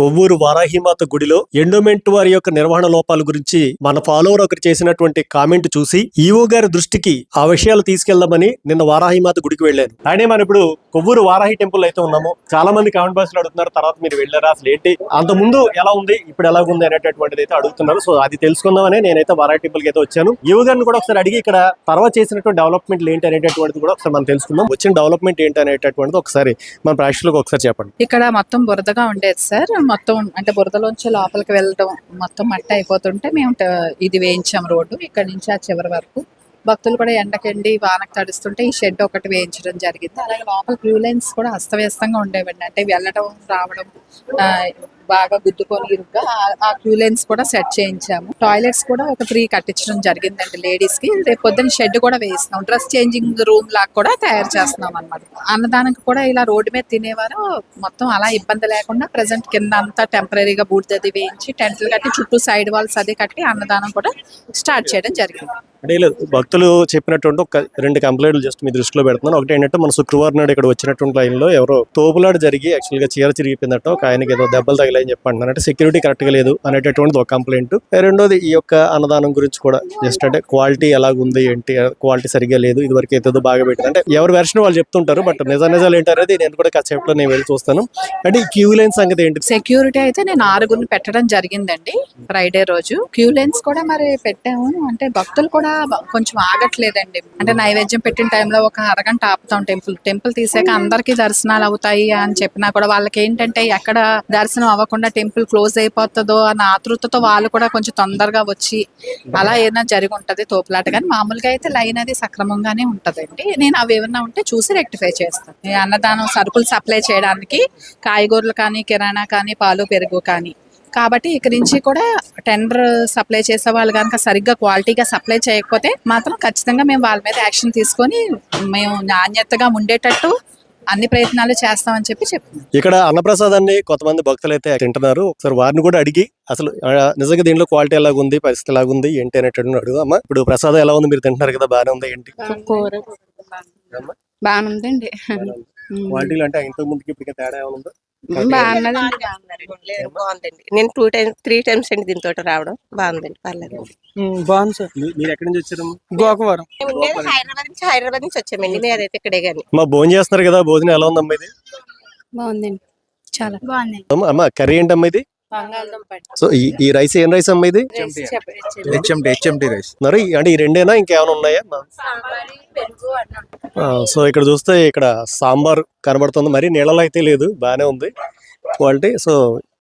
కొవ్వూరు వారాహిమాత గుడిలో ఎండోమెంట్ వారి యొక్క నిర్వహణ లోపాల గురించి మన ఫాలోవర్ ఒకరు చేసినటువంటి కామెంట్ చూసి ఈవో గారి దృష్టికి ఆ విషయాలు తీసుకెళ్దామని నిన్న వారాహిమాత గుడికి వెళ్ళాను. అయినా మనం ఇప్పుడు కొవ్వూరు వారాహి టెంపుల్ అయితే ఉన్నాము. చాలా మంది కామెంట్ బాక్స్లో అడుగుతున్నారు తర్వాత మీరు వెళ్ళారా? అసలు ఏంటి? అంత ముందు ఎలా ఉంది? ఇప్పుడు ఎలా ఉంది అనేటటువంటిది అయితే అడుగుతున్నారు. సో అది తెలుసుకుందామని నేనైతే వారాహి టెంపుల్కి అయితే వచ్చాను. ఈవో గారిని కూడా ఒకసారి అడిగి ఇక్కడ తర్వాత చేసినటువంటి డెవలప్మెంట్ ఏంటి అనేటటువంటిది కూడా ఒకసారి మనం తెలుసుకుందాం. వచ్చిన డెవలప్మెంట్ ఏంటి అనేటటువంటిది ఒకసారి మన ప్రేక్షకులకు ఒకసారి చెప్పండి. ఇక్కడ మొత్తం బురదగా ఉండేది సార్. మొత్తం అంటే బురదలోంచి లోపలికి వెళ్ళడం మొత్తం మట్టి అయిపోతుంటే మేము ఇది వేయించాం రోడ్డు. ఇక్కడ నుంచి ఆ చివరి వరకు. భక్తులు కూడా ఎండకెండి వానకు తడుస్తుంటే ఈ షెడ్ ఒకటి వేయించడం జరిగింది. అలాగే లోపల క్యూ లైన్స్ కూడా అస్తవ్యస్తంగా ఉండేవండి. అంటే వెళ్ళడం రావడం ఆ, బాగా గుద్దుకొని ఇరుగ్గా ఆ- క్యూ లైన్స్ కూడా సెట్ చేయించాము. టాయిలెట్స్ కూడా ఒక త్రీ కట్టించడం జరిగిందండి లేడీస్కి. రేపు పొద్దున్న షెడ్ కూడా వేయిస్తున్నాం. డ్రెస్ చేంజింగ్ రూమ్ లాగా కూడా తయారు చేస్తున్నాం అనమాట అన్నదానికి కూడా ఇలా రోడ్డు మీద తినేవారు. మొత్తం అలా ఇబ్బంది లేకుండా ప్రజెంట్ కింద అంతా టెంపరీగా బూడిదది వేయించి టెంట్లు కట్టి చుట్టూ సైడ్ వాల్స్ అది కట్టి అన్నదానం కూడా స్టార్ట్ చేయడం జరిగింది. అంటే భక్తులు చెప్పినటువంటి ఒక రెండు కంప్లైంట్లు జస్ట్ మీ దృష్టిలో పెడుతున్నాను. ఒకటి ఏంటంటే మన శుక్రవారం నాడు ఇక్కడ వచ్చినటువంటి లైన్లో ఎవరో తోపులాడు జరిగి యాక్చువల్గా చీర చిరిగిపోయిందట. ఒక ఆయనకి ఏదో దెబ్బలు అని చెప్పి అంటున్నారు అంటే సెక్యూరిటీ కరెక్ట్గా లేదు అనేటటువంటిది ఒక కంప్లైంట్ రెండోది ఈ యొక్క అన్నదానం గురించి కూడా జస్ట్ అంటే క్వాలిటీ ఎలాగుంది ఏంటి క్వాలిటీ సరిగ్గా లేదు ఇది వరకు అయితే బాగా పెట్టింది. అంటే ఎవరి వెర్షన్ వాళ్ళు చెప్తుంటారు బట్ నిజ నిజాలు ఏంటనేది నేను కూడా కాసేపులో నేను వెళ్ళి చూస్తాను. అంటే ఈ క్యూ లైన్ సంగతి ఏంటి? సెక్యూరిటీ అయితే నేను ఆరుగురిని పెట్టడం జరిగిందండి ఫ్రైడే రోజు. క్యూ లైన్స్ కూడా మరి పెట్టాము. అంటే భక్తులు కూడా కొంచెం ఆగట్లేదండి. అంటే నైవేద్యం పెట్టిన టైంలో ఒక అరగంట ఆపుతాం టెంపుల్. టెంపుల్ తీసాక అందరికీ దర్శనాలు అవుతాయి అని చెప్పినా కూడా వాళ్ళకి ఏంటంటే ఎక్కడ దర్శనం అవ్వకుండా టెంపుల్ క్లోజ్ అయిపోతుందో అన్న ఆతృతతో వాళ్ళు కూడా కొంచెం తొందరగా వచ్చి అలా ఏదైనా జరిగి ఉంటుంది తోపులాట. కానీ మామూలుగా అయితే లైన్ అది సక్రమంగానే ఉంటదండి. నేను అవి ఏమన్నా ఉంటే చూసి రెక్టిఫై చేస్తాను అన్నదానం సరుకులు సప్లై చేయడానికి కాయగూరలు కానీ కిరాణా కానీ పాలు పెరుగు కానీ. కాబట్టి ఇక్కడి నుంచి కూడా టెండర్ సప్లై చేసే వాళ్ళు కనుక సరిగ్గా క్వాలిటీగా సప్లై చేయకపోతే మాత్రం ఖచ్చితంగా మేము వాళ్ళ మీద యాక్షన్ తీసుకొని మేము నాణ్యతగా ఉండేటట్టు అన్ని ప్రయత్నాలు చేస్తామని చెప్పి చెప్తున్నాం ఇక్కడ అన్నప్రసాదాన్ని కొంతమంది భక్తులు అయితే తింటున్నారు. ఒకసారి వారిని కూడా అడిగి అసలు నిజంగా దీనిలో క్వాలిటీ ఎలాగుంది పరిస్థితి ఎలాగుంది ఏంటి అనేటటువంటి అడుగు అమ్మా. ఇప్పుడు ప్రసాదం ఎలా ఉంది? మీరు తింటున్నారు కదా బాగానే ఉంది ఏంటి? కూర బాగుందండి. క్వాలిటీలు అంటే ఇంతకు ముందుకి ఇప్పటికే తేడా ఏమైనా బాగుందండి. నేను టూ టైమ్స్ త్రీ టైమ్స్ అండి దీంతో రావడం. బాగుందండి పర్లేదు. బాగుంది సార్. మీ- మీరు ఎక్కడి నుంచి వచ్చారమ్మా గోకవరం హైదరాబాద్ నుంచి హైదరాబాద్ నుంచి వచ్చామండి. అదైతే ఇక్కడే కానీ. అమ్మా భోజనం చేస్తున్నారు కదా భోజనం ఎలా ఉందమ్మా ఇది? బాగుందండి. చాలా. బాగుందండి. అమ్మా, అమ్మా కర్రీ ఏంటమ్మా ఇది? సో ఈ ఈ రైస్ ఏం రైస్ అమ్మా ఇది? HMD HMD rice. మరి అంటే ఈ రెండేనా? ఇంకేమైనా ఉన్నాయా? ఆ, సో ఇక్కడ చూస్తే ఇక్కడ సాంబార్ కనబడుతుంది. మరి నీళ్ళలో అయితే లేదు బాగానే ఉంది. Quality so